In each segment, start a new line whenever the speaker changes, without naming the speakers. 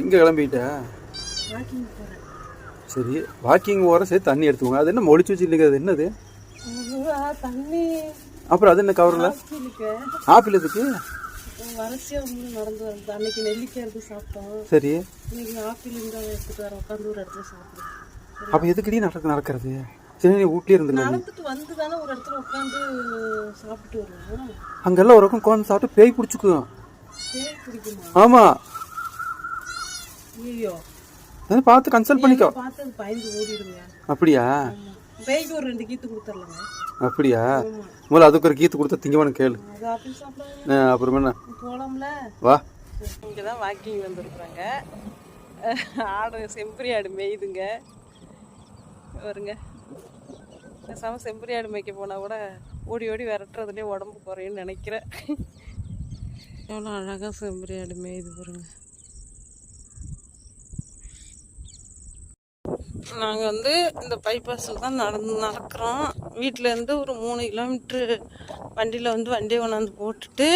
எங்கே கிளம்பிட்ட? சரி வாக்கிங் போகிற சரி தண்ணி எடுத்துக்கோங்க. அது என்ன ஒளிச்சு வச்சுருக்கீங்க அது என்னது?
தண்ணி.
அப்புறம் அது என்ன கவரில் ஆப்பிள் எதுக்கு? சரி. அப்போ எதுக்குடி நடக்க நடக்கிறது? சரி நீ வீட்லயே அங்கெல்லாம் ஒரு பக்கம் உட்காந்து சாப்பிட்டு பேய் பிடிச்சிக்கும். ஆமாம்
ஐயோ
அதை பார்த்து கன்சல்ட் பண்ணிக்கோ.
பார்த்து அது பயந்து ஓடிடுங்க
அப்படியா.
பேய்க்கு ஒரு ரெண்டு கீத்து கொடுத்துர்லாங்க
அப்படியா? முதல்ல அதுக்கு ஒரு கீத்து கொடுத்தா திங்கவானு கேளு. அப்புறம் என்ன?
போலாம்ல.
வா.
இங்கே தான் வாக்கிங் வந்திருக்குறாங்க. ஆடு செம்பரி ஆடு மேயுதுங்க. வருங்க. பேசாமல் செம்பரி ஆடு மேய்க்க போனால் கூட ஓடி ஓடி விரட்டுறதுலேயே உடம்பு குறையும்னு நினைக்கிறேன். எவ்வளோ அழகாக செம்பரி ஆடு மேயுது பாருங்க. நாங்கள் வந்து இந்த பைபாஸில் தான் நடந்து நடக்கிறோம். வீட்டிலேருந்து ஒரு மூணு கிலோமீட்ரு வண்டியில் வந்து வண்டியை கொண்டாந்து போட்டுட்டு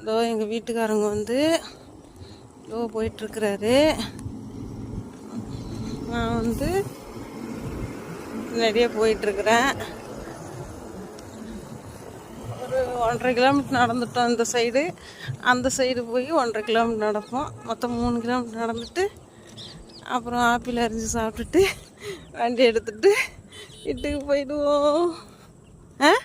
இதோ எங்கள் வீட்டுக்காரங்க வந்து இதோ போயிட்டுருக்கிறாரு நான் வந்து நிறைய போயிட்டுருக்குறேன் ஒரு ஒன்றரை கிலோமீட்டர் நடந்துட்டோம் இந்த சைடு. அந்த சைடு போய் ஒன்றரை கிலோமீட்டர் நடப்போம். மொத்தம் மூணு கிலோமீட்டர் நடந்துட்டு அப்புறம் ஆப்பிள் அரிஞ்சு சாப்பிட்டுட்டு வண்டி எடுத்துட்டு வீட்டுக்கு போயிடுவோம். ஆ?